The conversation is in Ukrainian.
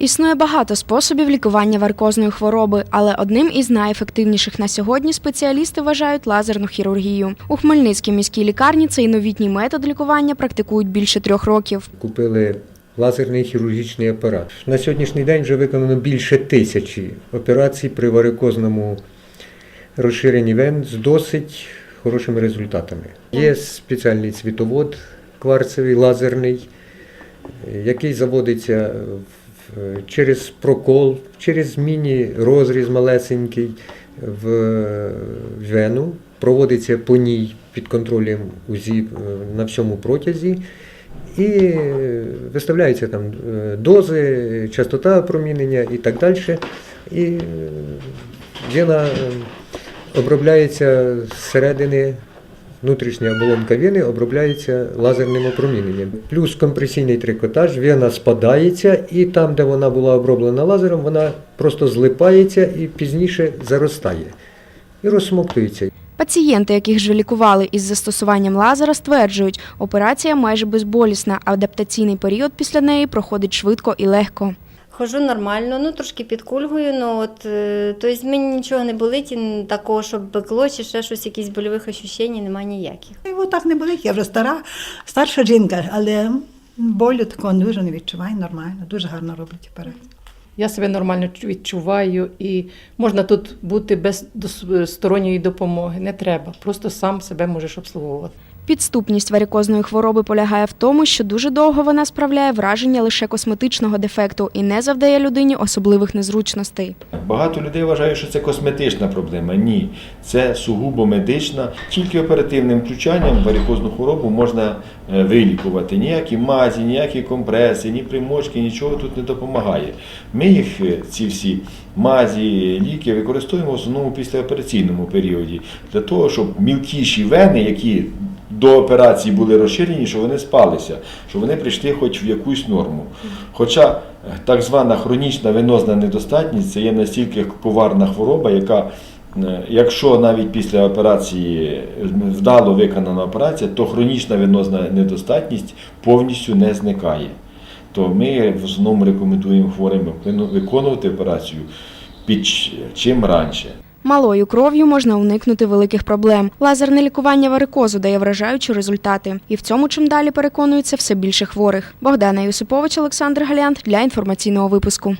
Існує багато способів лікування варикозної хвороби, але одним із найефективніших на сьогодні спеціалісти вважають лазерну хірургію. У Хмельницькій міській лікарні цей новітній метод лікування практикують більше трьох років. Купили лазерний хірургічний апарат. На сьогоднішній день вже виконано більше тисячі операцій при варикозному розширенні вен з досить хорошими результатами. Є спеціальний цвітовод кварцевий, лазерний, який заводиться в- через прокол, через міні-розріз малесенький в вену, проводиться по ній під контролем УЗІ е, на всьому протязі. І е, виставляються там е, дози, частота опромінення і так далі. І е, вена е, обробляється зсередини, внутрішня оболонка вени обробляється лазерним опроміненням. Плюс компресійний трикотаж, вена спадається, і там, де вона була оброблена лазером, вона просто злипається і пізніше заростає. І розсмоктується. Пацієнти, яких ж лікували із застосуванням лазера, стверджують, операція майже безболісна, а адаптаційний період після неї проходить швидко і легко. Хожу нормально, ну трошки підкульгую, ну от е, тобто мені нічого не болить, і такого, щоб пекло чи ще щось, якісь больових ощущень немає ніяких. І отак не болить, я вже стара, старша жінка, але болю такого дуже не відчуваю, нормально, дуже гарно роблять операцію. Я себе нормально чу- відчуваю і можна тут бути без дос- сторонньої допомоги. Не треба, просто сам себе можеш обслуговувати. Підступність варикозної хвороби полягає в тому, що дуже довго вона справляє враження лише косметичного дефекту і не завдає людині особливих незручностей. Багато людей вважають, що це косметична проблема. Ні, це сугубо медична. Тільки оперативним втручанням варикозну хворобу можна е, вилікувати. Ніякі мазі, ніякі компреси, ні примочки, нічого тут не допомагає. Ми їх, е, ці всі мазі, ліки використовуємо в основному післяопераційному періоді для того, щоб мілкіші вени, які до операції були розширені, щоб вони спалися, щоб вони прийшли хоч в якусь норму. Хоча е, так звана хронічна венозна недостатність це є настільки коварна хвороба, яка, е, якщо навіть після операції вдало виконана операція, то хронічна венозна недостатність повністю не зникає. То ми в основному рекомендуємо хворим виконувати операцію під чим раніше. Малою кров'ю можна уникнути великих проблем. Лазерне лікування варикозу дає вражаючі результати. І в цьому чим далі переконуються все більше хворих. Богдана Юсипович, Олександр Галянт для інформаційного випуску.